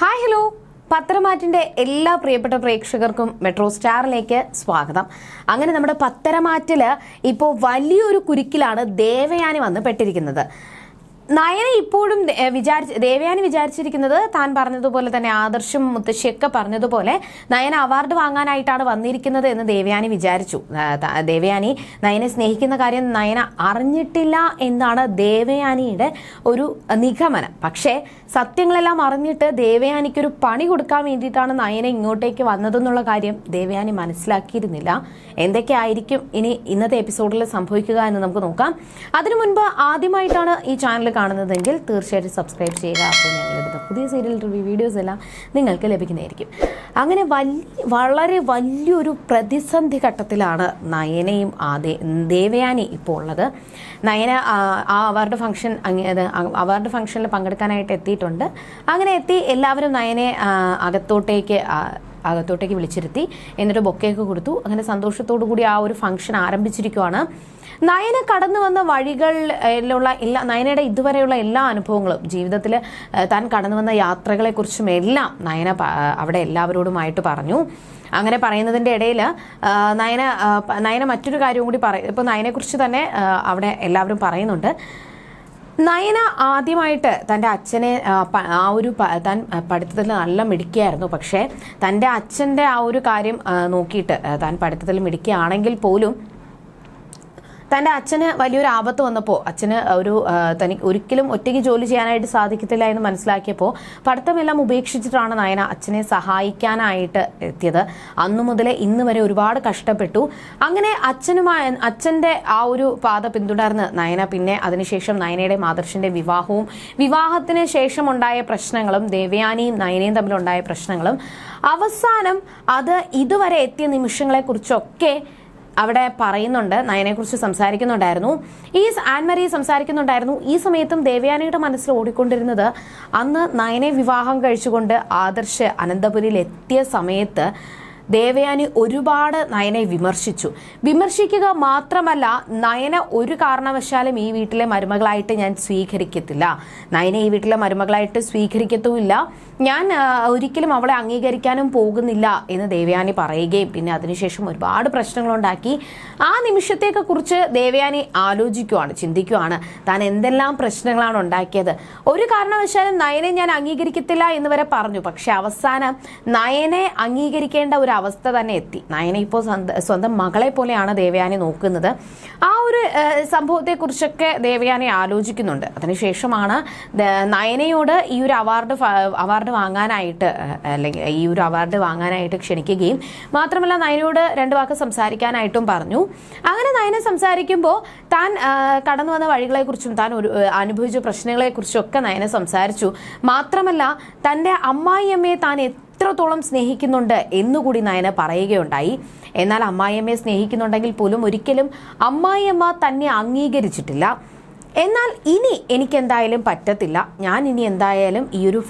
Hi hello പത്തരമാറ്റിന്റെ എല്ലാ പ്രിയപ്പെട്ട പ്രേക്ഷകർക്കും മെട്രോ സ്റ്റാറിലേക്ക് സ്വാഗതം. അങ്ങനെ നമ്മുടെ പത്തരമാറ്റിൽ ഇപ്പോൾ വലിയൊരു കുരുക്കിലാണ് ദേവയാനി വന്ന് പെട്ടിരിക്കുന്നത്. നയന ഇപ്പോഴും വിചാരിച്ച് ദേവയാനി വിചാരിച്ചിരിക്കുന്നത് താൻ പറഞ്ഞതുപോലെ തന്നെ ആദർശം മുത്തശ്ശിയൊക്കെ പറഞ്ഞതുപോലെ നയന അവാർഡ് വാങ്ങാനായിട്ടാണ് വന്നിരിക്കുന്നത് എന്ന് ദേവയാനി വിചാരിച്ചു. ദേവയാനി നയനെ സ്നേഹിക്കുന്ന കാര്യം നയന അറിഞ്ഞിട്ടില്ല എന്നാണ് ദേവയാനിയുടെ ഒരു നിഗമനം. പക്ഷേ സത്യങ്ങളെല്ലാം അറിഞ്ഞിട്ട് ദേവയാനിക്കൊരു പണി കൊടുക്കാൻ വേണ്ടിയിട്ടാണ് നയന ഇങ്ങോട്ടേക്ക് വന്നതെന്നുള്ള കാര്യം ദേവയാനി മനസ്സിലാക്കിയിരുന്നില്ല. എന്തൊക്കെയായിരിക്കും ഇനി ഇന്നത്തെ എപ്പിസോഡിൽ സംഭവിക്കുക എന്ന് നമുക്ക് നോക്കാം. അതിനു മുൻപ് ആദ്യമായിട്ടാണ് ഈ ചാനൽ കാണുന്നതെങ്കിൽ തീർച്ചയായിട്ടും സബ്സ്ക്രൈബ് ചെയ്യുക. അപ്പോൾ ഞങ്ങളിടുന്ന പുതിയ സീരിയൽ റിവ്യൂ വീഡിയോസ് എല്ലാം നിങ്ങൾക്ക് ലഭിക്കുന്നതായിരിക്കും. അങ്ങനെ വലിയ വളരെ വലിയൊരു പ്രതിസന്ധി ഘട്ടത്തിലാണ് നയനയും ആദേ ദേവയാനി ഇപ്പോൾ ഉള്ളത്. നയന ആ, അവാർഡ് ഫംഗ്ഷൻ അവാർഡ് ഫംഗ്ഷനിൽ പങ്കെടുക്കാനായിട്ട് എത്തിയിട്ടുണ്ട്. അങ്ങനെ എത്തി എല്ലാവരും നയനെ അകത്തോട്ടേക്ക് അകത്തോട്ടേക്ക് വിളിച്ചിരുത്തി. എന്നിട്ട് ബൊക്കെയൊക്കെ കൊടുത്തു. അങ്ങനെ സന്തോഷത്തോടു കൂടി ആ ഒരു ഫംഗ്ഷൻ ആരംഭിച്ചിരിക്കുവാണ്. നയന കടന്നു വന്ന വഴികളിലുള്ള എല്ലാ നയനയുടെ ഇതുവരെയുള്ള എല്ലാ അനുഭവങ്ങളും ജീവിതത്തിൽ താൻ കടന്നു വന്ന യാത്രകളെക്കുറിച്ചും എല്ലാം നയന അവിടെ എല്ലാവരോടുമായിട്ട് പറഞ്ഞു. അങ്ങനെ പറയുന്നതിന്റെ ഇടയിൽ നയന നയന മറ്റൊരു കാര്യവും കൂടി പറയും ഇപ്പോൾ നയനെക്കുറിച്ച് തന്നെ അവിടെ എല്ലാവരും പറയുന്നുണ്ട്. നയന ആദ്യമായിട്ട് തന്റെ അച്ഛനെ ആ, ഒരു താൻ പഠിത്തത്തിൽ നല്ല മിടുക്കിയായിരുന്നു. പക്ഷേ തന്റെ അച്ഛന്റെ ആ ഒരു കാര്യം നോക്കിയിട്ട് താൻ പഠിത്തത്തിൽ മിടുക്കിയാണെങ്കിൽ പോലും തന്റെ അച്ഛന് വലിയൊരു ആപത്ത് വന്നപ്പോൾ അച്ഛന് ഒരു തനിക്ക് ഒരിക്കലും ഒറ്റയ്ക്ക് ജോലി ചെയ്യാനായിട്ട് സാധിക്കത്തില്ല എന്ന് മനസ്സിലാക്കിയപ്പോൾ പഠിത്തമെല്ലാം ഉപേക്ഷിച്ചിട്ടാണ് നയന അച്ഛനെ സഹായിക്കാനായിട്ട് എത്തിയത്. അന്നു മുതലേ ഇന്ന് വരെ ഒരുപാട് കഷ്ടപ്പെട്ടു. അങ്ങനെ അച്ഛനുമായ അച്ഛന്റെ ആ ഒരു പാത പിന്തുടർന്ന് നയന പിന്നെ അതിനുശേഷം നയനയുടെ മാതർഷിന്റെ വിവാഹവും വിവാഹത്തിന് ശേഷമുണ്ടായ പ്രശ്നങ്ങളും ദേവയാനിയും നയനയും തമ്മിലുണ്ടായ പ്രശ്നങ്ങളും അവസാനം അത് ഇതുവരെ എത്തിയ നിമിഷങ്ങളെക്കുറിച്ചൊക്കെ അവിടെ പറയുന്നുണ്ട്. നയനെക്കുറിച്ച് സംസാരിക്കുന്നുണ്ടായിരുന്നു. ഈ ആൻമരി സംസാരിക്കുന്നുണ്ടായിരുന്നു. ഈ സമയത്തും ദേവയാനിയുടെ മനസ്സിൽ ഓടിക്കൊണ്ടിരുന്നത് അന്ന് നയനെ വിവാഹം കഴിച്ചുകൊണ്ട് ആദർശ് അനന്തപുരിയിൽ എത്തിയ സമയത്ത് ദേവയാനി ഒരുപാട് നയനെ വിമർശിച്ചു. വിമർശിക്കുക മാത്രമല്ല നയന ഒരു കാരണവശാലും ഈ വീട്ടിലെ മരുമകളായിട്ട് ഞാൻ സ്വീകരിക്കത്തില്ല. നയനെ ഈ വീട്ടിലെ മരുമകളായിട്ട് സ്വീകരിക്കത്തുമില്ല. ഞാൻ ഒരിക്കലും അവളെ അംഗീകരിക്കാനും പോകുന്നില്ല എന്ന് ദേവയാനി പറയുകയും പിന്നെ അതിനുശേഷം ഒരുപാട് പ്രശ്നങ്ങളുണ്ടാക്കി. ആ നിമിഷത്തേക്ക് കുറിച്ച് ദേവയാനി ആലോചിക്കുവാണ് ചിന്തിക്കുവാണ്. താൻ എന്തെല്ലാം പ്രശ്നങ്ങളാണ് ഉണ്ടാക്കിയത്. ഒരു കാരണവശാലും നയനെ ഞാൻ അംഗീകരിക്കത്തില്ല എന്ന് വരെ പറഞ്ഞു. പക്ഷെ അവസാനം നയനെ അംഗീകരിക്കേണ്ട ഒരു അവസ്ഥ തന്നെ എത്തി. നയനെ ഇപ്പോൾ സ്വന്തം മകളെ പോലെയാണ് ദേവയാനി നോക്കുന്നത്. ആ ഒരു സംഭവത്തെ സംഭവത്തെക്കുറിച്ചൊക്കെ ദേവയാനെ ആലോചിക്കുന്നുണ്ട്. അതിനുശേഷമാണ് നയനയോട് ഈ ഒരു അവാർഡ് അവാർഡ് വാങ്ങാനായിട്ട് അല്ലെങ്കിൽ ഈ ഒരു അവാർഡ് വാങ്ങാനായിട്ട് ക്ഷണിക്കുകയും മാത്രമല്ല നയനയോട് രണ്ട് വാക്ക് സംസാരിക്കാനായിട്ടും പറഞ്ഞു. അങ്ങനെ നയന സംസാരിക്കുമ്പോൾ താൻ കടന്നു വന്ന വഴികളെക്കുറിച്ചും താൻ ഒരു അനുഭവിച്ച അനുഭവിച്ച പ്രശ്നങ്ങളെക്കുറിച്ചും ഒക്കെ നയന സംസാരിച്ചു. മാത്രമല്ല തന്റെ അമ്മായിയമ്മയെ താൻ എത്രത്തോളം സ്നേഹിക്കുന്നുണ്ട് എന്നുകൂടി നയന പറയുകയുണ്ടായി. എന്നാൽ അമ്മായിയമ്മയെ സ്നേഹിക്കുന്നുണ്ടെങ്കിൽ പോലും ഒരിക്കലും അമ്മായിയമ്മ തന്നെ അംഗീകരിച്ചിട്ടില്ല. എന്നാൽ ഇനി എനിക്ക് എന്തായാലും പറ്റത്തില്ല. ഞാൻ ഇനി എന്തായാലും ഈ ഒരു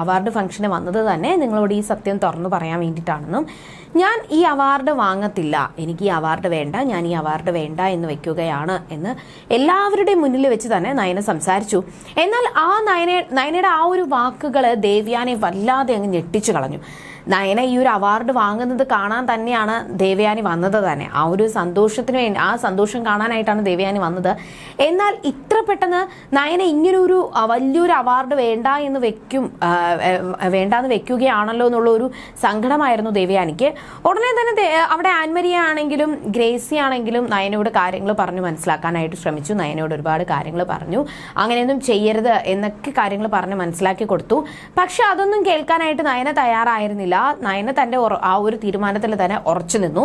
അവാർഡ് ഫംഗ്ഷന് വന്നത് തന്നെ നിങ്ങളോട് ഈ സത്യം തുറന്നു പറയാൻ വേണ്ടിയിട്ടാണെന്നും ഞാൻ ഈ അവാർഡ് വാങ്ങത്തില്ല. എനിക്ക് ഈ അവാർഡ് വേണ്ട ഞാൻ ഈ അവാർഡ് വേണ്ട എന്ന് വെക്കുകയാണ് എന്ന് എല്ലാവരുടെയും മുന്നിൽ വെച്ച് തന്നെ നയന സംസാരിച്ചു. എന്നാൽ ആ നയന നയനയുടെ ആ ഒരു വാക്കുകൾ ദേവ്യാനെ വല്ലാതെ അങ്ങ് ഞെട്ടിച്ചു കളഞ്ഞു. നയന ഈ ഒരു അവാർഡ് വാങ്ങുന്നത് കാണാൻ തന്നെയാണ് ദേവയാനി വന്നത് തന്നെ. ആ ഒരു സന്തോഷത്തിന് വേണ്ടി ആ സന്തോഷം കാണാനായിട്ടാണ് ദേവയാനി വന്നത്. എന്നാൽ ഇത്ര പെട്ടെന്ന് നയന ഇങ്ങനൊരു വലിയൊരു അവാർഡ് വേണ്ട എന്ന് വെക്കും ആ, വേണ്ട എന്ന് വെക്കുകയാണല്ലോ എന്നുള്ള ഒരു സങ്കടമായിരുന്നു ദേവയാനിക്ക്. ഉടനെ തന്നെ അവിടെ ആൻമരിയ ആണെങ്കിലും ഗ്രേസി ആണെങ്കിലും നയനയോട് കാര്യങ്ങൾ പറഞ്ഞു മനസ്സിലാക്കാനായിട്ട് ശ്രമിച്ചു. നയനയോട് ഒരുപാട് കാര്യങ്ങൾ പറഞ്ഞു. അങ്ങനെയൊന്നും ചെയ്യരുത് എന്നൊക്കെ കാര്യങ്ങൾ പറഞ്ഞ് മനസ്സിലാക്കി കൊടുത്തു. പക്ഷെ അതൊന്നും കേൾക്കാനായിട്ട് നയന തയ്യാറായിരുന്നില്ല. നയന തന്റെ ആ ഒരു തീരുമാനത്തിൽ തന്നെ ഉറച്ചു നിന്നു.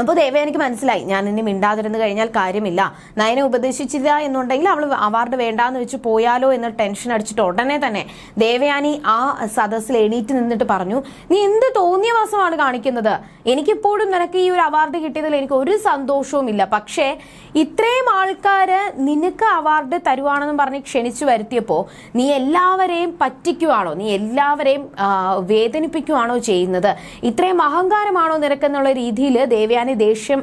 അപ്പോൾ ദേവയാനിക്ക് മനസ്സിലായി. ഞാൻ ഇനി മിണ്ടാതിരുന്ന് കഴിഞ്ഞാൽ കാര്യമില്ല. നയനെ ഉപദേശിച്ചില്ല എന്നുണ്ടെങ്കിൽ അവൾ അവാർഡ് വേണ്ടാന്ന് വെച്ച് പോയാലോ എന്ന് ടെൻഷൻ അടിച്ചിട്ട് ഉടനെ തന്നെ ദേവയാനി ആ സദസ്സിൽ എണീറ്റ് നിന്നിട്ട് പറഞ്ഞു നീ എന്ത് തോന്നിയ മാസമാണ് കാണിക്കുന്നത്? എനിക്കിപ്പോഴും നിനക്ക് ഈ ഒരു അവാർഡ് കിട്ടിയതിൽ എനിക്ക് ഒരു സന്തോഷവും ഇല്ല. പക്ഷേ ഇത്രയും ആൾക്കാര് നിനക്ക് അവാർഡ് തരുവാണെന്ന് പറഞ്ഞ് ക്ഷണിച്ചു വരുത്തിയപ്പോൾ നീ എല്ലാവരെയും പറ്റിക്കുവാണോ? നീ എല്ലാവരെയും വേദനിപ്പിക്കുവാണോ ചെയ്യുന്നത്? ഇത്രയും അഹങ്കാരമാണോ നിനക്കെന്നുള്ള രീതിയിൽ ദേവയാനി ദേവയാനി ദേഷ്യം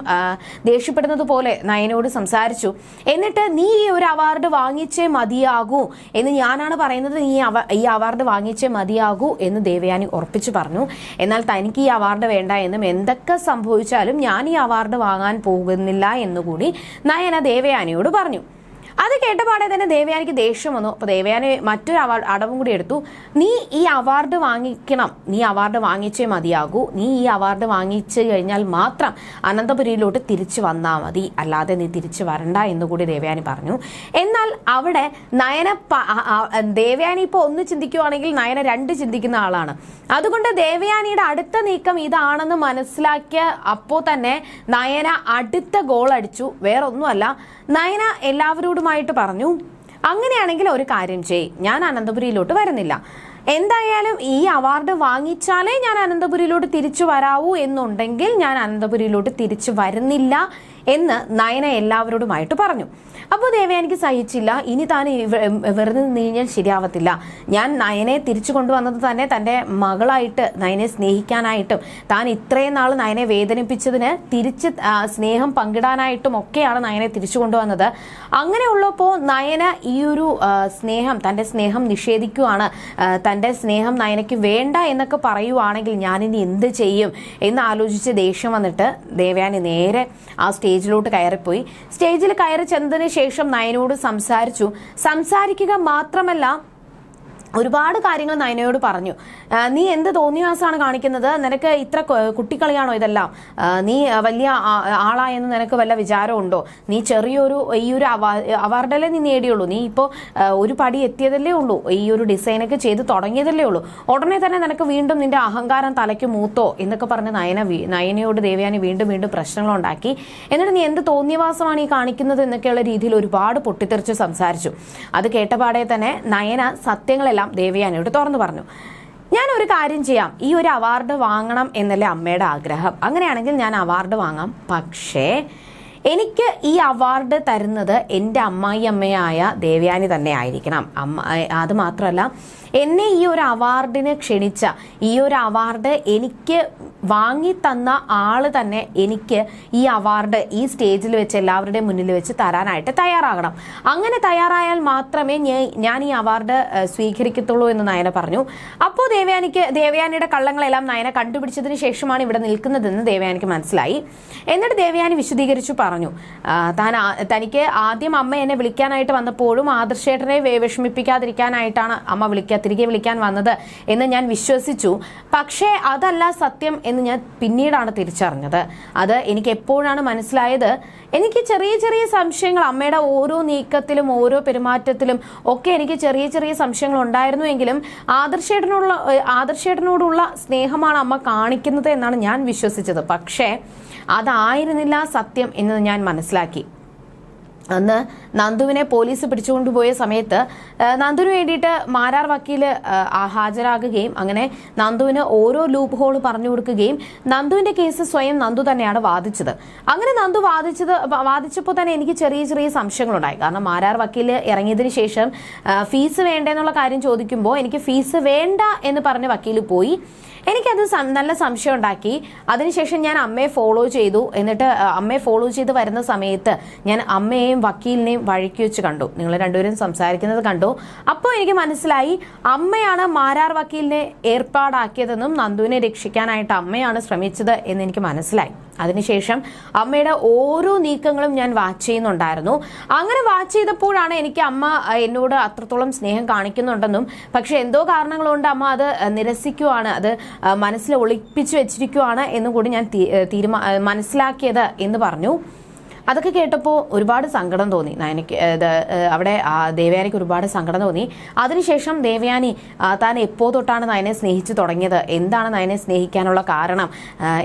ദേഷ്യപ്പെടുന്നത് പോലെ നയനോട് സംസാരിച്ചു. എന്നിട്ട് നീ ഈ ഒരു അവാർഡ് വാങ്ങിച്ചേ മതിയാകൂ എന്ന് ഞാനാണ് പറയുന്നത്. നീ ഈ അവാർഡ് വാങ്ങിച്ചേ മതിയാകൂ എന്ന് ദേവയാനി ഉറപ്പിച്ചു പറഞ്ഞു. എന്നാൽ തനിക്ക് ഈ അവാർഡ് വേണ്ട എന്നും എന്തൊക്കെ സംഭവിച്ചാലും ഞാൻ ഈ അവാർഡ് വാങ്ങാൻ പോകുന്നില്ല എന്നുകൂടി നയന ദേവയാനിയോട് പറഞ്ഞു. അത് കേട്ടപാടെ തന്നെ ദേവയാനിക്ക് ദേഷ്യം വന്നു. അപ്പോൾ ദേവയാനി മറ്റൊരു അവാർഡ് അടവും കൂടി എടുത്തു. നീ ഈ അവാർഡ് വാങ്ങിക്കണം. നീ അവാർഡ് വാങ്ങിച്ചേ മതിയാകൂ. നീ ഈ അവാർഡ് വാങ്ങിച്ചു കഴിഞ്ഞാൽ മാത്രം അനന്തപുരിയിലോട്ട് തിരിച്ചു വന്നാൽ മതി. അല്ലാതെ നീ തിരിച്ചു വരണ്ട എന്നുകൂടി ദേവയാനി പറഞ്ഞു. എന്നാൽ അവിടെ നയന ദേവയാനി ഇപ്പോൾ ഒന്ന് ചിന്തിക്കുവാണെങ്കിൽ നയന രണ്ട് ചിന്തിക്കുന്ന ആളാണ്. അതുകൊണ്ട് ദേവയാനിയുടെ അടുത്ത നീക്കം ഇതാണെന്ന് മനസ്സിലാക്കിയ അപ്പോൾ തന്നെ നയന അടുത്ത ഗോൾ അടിച്ചു. വേറൊന്നുമല്ല. നയന എല്ലാവരോടുമായിട്ട് പറഞ്ഞു അങ്ങനെയാണെങ്കിൽ ഒരു കാര്യം ചെയ്. ഞാൻ അനന്തപുരിയിലോട്ട് വരുന്നില്ല. എന്തായാലും ഈ അവാർഡ് വാങ്ങിച്ചാലേ ഞാൻ അനന്തപുരിയിലോട്ട് തിരിച്ചു വരാവൂ എന്നുണ്ടെങ്കിൽ ഞാൻ അനന്തപുരിയിലോട്ട് തിരിച്ചു വരുന്നില്ല എന്ന് നയന എല്ലാവരോടുമായിട്ട് പറഞ്ഞു. അപ്പോൾ ദേവയാനിക്ക് സഹിച്ചില്ല. ഇനി താൻ വെറുതെ നിന്ന് കഴിഞ്ഞാൽ ശരിയാവത്തില്ല. ഞാൻ നയനെ തിരിച്ചു കൊണ്ടുവന്നത് തന്നെ തന്റെ മകളായിട്ട് നയനെ സ്നേഹിക്കാനായിട്ടും താൻ ഇത്രയും നാൾ നയനെ വേദനിപ്പിച്ചതിന് തിരിച്ച് സ്നേഹം പങ്കിടാനായിട്ടും ഒക്കെയാണ് നയനെ തിരിച്ചു കൊണ്ടുവന്നത്. അങ്ങനെയുള്ളപ്പോൾ നയന ഈ ഒരു സ്നേഹം തന്റെ സ്നേഹം നിഷേധിക്കുവാണ്. തന്റെ സ്നേഹം നയനയ്ക്ക് വേണ്ട എന്നൊക്കെ പറയുവാണെങ്കിൽ ഞാനിനി എന്ത് ചെയ്യും എന്ന് ആലോചിച്ച് ദേഷ്യം വന്നിട്ട് ദേവയാനി നേരെ ആ സ്റ്റേജിലോട്ട് കയറിപ്പോയി. സ്റ്റേജിൽ കയറി ചെന്നതിന് ശേഷം നയനോട് സംസാരിച്ചു. സംസാരിക്കുക മാത്രമല്ല ഒരുപാട് കാര്യങ്ങൾ നയനയോട് പറഞ്ഞു. നീ എന്ത് തോന്നിയാസാണ് കാണിക്കുന്നത്? നിനക്ക് ഇത്ര കുട്ടിക്കളിയാണോ ഇതെല്ലാം? നീ വലിയ ആളായെന്ന് നിനക്ക് വല്ല വിചാരമുണ്ടോ? നീ ചെറിയൊരു ഈ ഒരു അവാ- അവാർഡല്ലേ നീ നേടിയുള്ളൂ. നീ ഇപ്പോൾ ഒരു പടി എത്തിയതല്ലേ ഉള്ളൂ. ഈ ഒരു ഡിസൈനൊക്കെ ചെയ്ത് തുടങ്ങിയതല്ലേ ഉള്ളൂ. ഉടനെ തന്നെ നിനക്ക് വീണ്ടും നിന്റെ അഹങ്കാരം തലയ്ക്ക് മൂത്തോ എന്നൊക്കെ പറഞ്ഞ് നയന നയനയോട് ദേവയാനി വീണ്ടും വീണ്ടും പ്രശ്നങ്ങളുണ്ടാക്കി. എന്നിട്ട് നീ എന്ത് തോന്നിയവാസമാണ് ഈ കാണിക്കുന്നത് എന്നൊക്കെയുള്ള രീതിയിൽ ഒരുപാട് പൊട്ടിത്തെറിച്ച് സംസാരിച്ചു. അത് കേട്ടപാടെ തന്നെ നയന സത്യങ്ങളെല്ലാം ദേവയാനിയോട് തുറന്നു പറഞ്ഞു. ഞാൻ ഒരു കാര്യം ചെയ്യാം. ഈ ഒരു അവാർഡ് വാങ്ങണം എന്നല്ലേ അമ്മയുടെ ആഗ്രഹം. അങ്ങനെയാണെങ്കിൽ ഞാൻ അവാർഡ് വാങ്ങാം. പക്ഷേ എനിക്ക് ഈ അവാർഡ് തരുന്നത് എന്റെ അമ്മായി അമ്മയായ ദേവയാനി തന്നെ ആയിരിക്കണം. അമ്മ അത് മാത്രമല്ല എന്നെ ഈ ഒരു അവാർഡിന് ക്ഷണിച്ച ഈ ഒരു അവാർഡ് എനിക്ക് വാങ്ങി തന്ന ആൾ തന്നെ എനിക്ക് ഈ അവാർഡ് ഈ സ്റ്റേജിൽ വെച്ച് എല്ലാവരുടെയും മുന്നിൽ വെച്ച് തരാനായിട്ട് തയ്യാറാകണം. അങ്ങനെ തയ്യാറായാൽ മാത്രമേ ഞാൻ- ഈ അവാർഡ് സ്വീകരിക്കത്തുള്ളൂ എന്ന് നയന പറഞ്ഞു. അപ്പോൾ ദേവയാനിക്ക് ദേവയാനിയുടെ കള്ളങ്ങളെല്ലാം നയന കണ്ടുപിടിച്ചതിന് ശേഷമാണ് ഇവിടെ നിൽക്കുന്നതെന്ന് ദേവയാനിക്ക് മനസ്സിലായി. എന്നിട്ട് ദേവയാനി വിശദീകരിച്ചു പറഞ്ഞു. ആ, താൻ തനിക്ക് ആദ്യം അമ്മ എന്നെ വിളിക്കാനായിട്ട് വന്നപ്പോഴും ആദർശേട്ടനെ വിഷമിപ്പിക്കാതിരിക്കാനായിട്ടാണ് അമ്മ വിളിക്കുക തിരികെ വിളിക്കാൻ വന്നത് എന്ന് ഞാൻ വിശ്വസിച്ചു. പക്ഷേ അതല്ല സത്യം എന്ന് ഞാൻ പിന്നീടാണ് തിരിച്ചറിഞ്ഞത്. അത് എനിക്ക് എപ്പോഴാണ് മനസ്സിലായത്? എനിക്ക് ചെറിയ ചെറിയ സംശയങ്ങൾ അമ്മയുടെ ഓരോ നീക്കത്തിലും ഓരോ പെരുമാറ്റത്തിലും ഒക്കെ എനിക്ക് ചെറിയ ചെറിയ സംശയങ്ങൾ ഉണ്ടായിരുന്നു എങ്കിലും ആദർശേട്ടനോടുള്ള ആദർശേട്ടനോടുള്ള സ്നേഹമാണ് അമ്മ കാണിക്കുന്നത് എന്നാണ് ഞാൻ വിശ്വസിച്ചത്. പക്ഷേ അതായിരുന്നില്ല സത്യം എന്ന് ഞാൻ മനസ്സിലാക്കി. അന്ന് നന്ദുവിനെ പോലീസ് പിടിച്ചുകൊണ്ടുപോയ സമയത്ത് നന്ദുവിന് വേണ്ടിയിട്ട് മാരാർ വക്കീൽ ഹാജരാകുകയും അങ്ങനെ നന്ദുവിന് ഓരോ ലൂപ്പ് ഹോൾ പറഞ്ഞു കൊടുക്കുകയും നന്ദുവിന്റെ കേസ് സ്വയം നന്ദു തന്നെയാണ് വാദിച്ചത്. അങ്ങനെ നന്ദു വാദിച്ചത് വാദിച്ചപ്പോൾ തന്നെ എനിക്ക് ചെറിയ ചെറിയ സംശയങ്ങളുണ്ടായി. കാരണം മാരാർ വക്കീൽ ഇറങ്ങിയതിന് ശേഷം ഫീസ് വേണ്ടെന്നുള്ള കാര്യം ചോദിക്കുമ്പോൾ എനിക്ക് ഫീസ് വേണ്ട എന്ന് പറഞ്ഞ് വക്കീൽ പോയി. എനിക്കത് നല്ല സംശയം ഉണ്ടാക്കി. അതിനുശേഷം ഞാൻ അമ്മയെ ഫോളോ ചെയ്തു. എന്നിട്ട് അമ്മയെ ഫോളോ ചെയ്ത് വരുന്ന സമയത്ത് ഞാൻ അമ്മയെയും വക്കീലിനെയും വഴിക്ക് വെച്ച് കണ്ടു. നിങ്ങൾ രണ്ടുപേരും സംസാരിക്കുന്നത് കണ്ടു. അപ്പോൾ എനിക്ക് മനസ്സിലായി അമ്മയാണ് മാരാർ വക്കീലിനെ ഏർപ്പാടാക്കിയതെന്നും നന്ദുവിനെ രക്ഷിക്കാനായിട്ട് അമ്മയാണ് ശ്രമിച്ചത് എന്ന് എനിക്ക് മനസ്സിലായി. അതിനുശേഷം അമ്മയുടെ ഓരോ നീക്കങ്ങളും ഞാൻ വാച്ച് ചെയ്യുന്നുണ്ടായിരുന്നു. അങ്ങനെ വാച്ച് ചെയ്തപ്പോഴാണ് എനിക്ക് അമ്മ എന്നോട് അത്രത്തോളം സ്നേഹം കാണിക്കുന്നുണ്ടെന്നും പക്ഷെ എന്തോ കാരണങ്ങൾ കൊണ്ട് അമ്മ അത് നിരസിക്കുവാണ് അത് മനസ്സിൽ ഒളിപ്പിച്ചു വെച്ചിരിക്കുവാണ് എന്നും കൂടി ഞാൻ തീരുമാ മനസ്സിലാക്കിയത് എന്ന് പറഞ്ഞു. അതൊക്കെ കേട്ടപ്പോൾ ഒരുപാട് സങ്കടം തോന്നി. നയനയ്ക്ക് അവിടെ ദേവയാനിക്ക് ഒരുപാട് സങ്കടം തോന്നി. അതിനുശേഷം ദേവയാനി താൻ എപ്പോ തൊട്ടാണ് നയനെ സ്നേഹിച്ചു തുടങ്ങിയത്? എന്താണ് നയനെ സ്നേഹിക്കാനുള്ള കാരണം?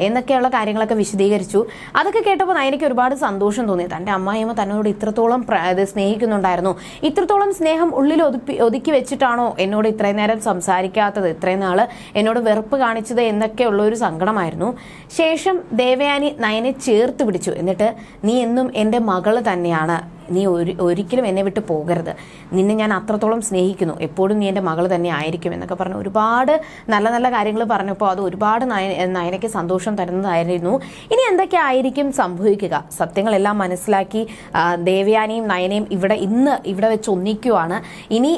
എന്നൊക്കെയുള്ള കാര്യങ്ങളൊക്കെ വിശദീകരിച്ചു. അതൊക്കെ കേട്ടപ്പോൾ നയനയ്ക്ക് ഒരുപാട് സന്തോഷം തോന്നി. തന്റെ അമ്മായിയമ്മ തന്നോട് ഇത്രത്തോളം ഇത് സ്നേഹിക്കുന്നുണ്ടായിരുന്നു. ഇത്രത്തോളം സ്നേഹം ഉള്ളിൽ ഒതുപ്പി ഒതുക്കി വെച്ചിട്ടാണോ എന്നോട് ഇത്രയും നേരം സംസാരിക്കാത്തത്? ഇത്രയും നാൾ എന്നോട് വെറുപ്പ് കാണിച്ചത് എന്നൊക്കെയുള്ള ഒരു സങ്കടമായിരുന്നു. ശേഷം ദേവയാനി നയനെ ചേർത്ത് പിടിച്ചു. എന്നിട്ട് നീ എന്നും എന്റെ മകൾ തന്നെയാണ്. നീ ഒരു ഒരിക്കലും എന്നെ വിട്ട് പോകരുത്. നിന്നെ ഞാൻ അത്രത്തോളം സ്നേഹിക്കുന്നു. എപ്പോഴും നീ എന്റെ മകൾ തന്നെ ആയിരിക്കും എന്നൊക്കെ പറഞ്ഞു ഒരുപാട് നല്ല നല്ല കാര്യങ്ങൾ പറഞ്ഞപ്പോൾ അത് ഒരുപാട് നയ നയനയ്ക്ക് സന്തോഷം തരുന്നതായിരുന്നു. ഇനി എന്തൊക്കെ ആയിരിക്കും സംഭവിക്കുക? സത്യങ്ങളെല്ലാം മനസ്സിലാക്കി ദേവയാനിയും നയനയും ഇവിടെ ഇന്ന് ഇവിടെ വെച്ച് ഒന്നിക്കുവാണ്. ഇനി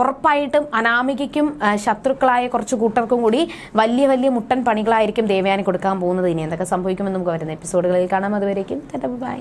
ഉറപ്പായിട്ടും അനാമികയ്ക്കും ശത്രുക്കളായ കുറച്ച് കൂട്ടർക്കും കൂടി വലിയ വലിയ മുട്ടൻ പണികളായിരിക്കും ദേവയാനി കൊടുക്കാൻ പോകുന്നത്. ഇനി എന്തൊക്കെ സംഭവിക്കുമെന്ന് നമുക്ക് വരുന്ന എപ്പിസോഡുകളിൽ കാണാം. അതുവരേക്കും ബൈ.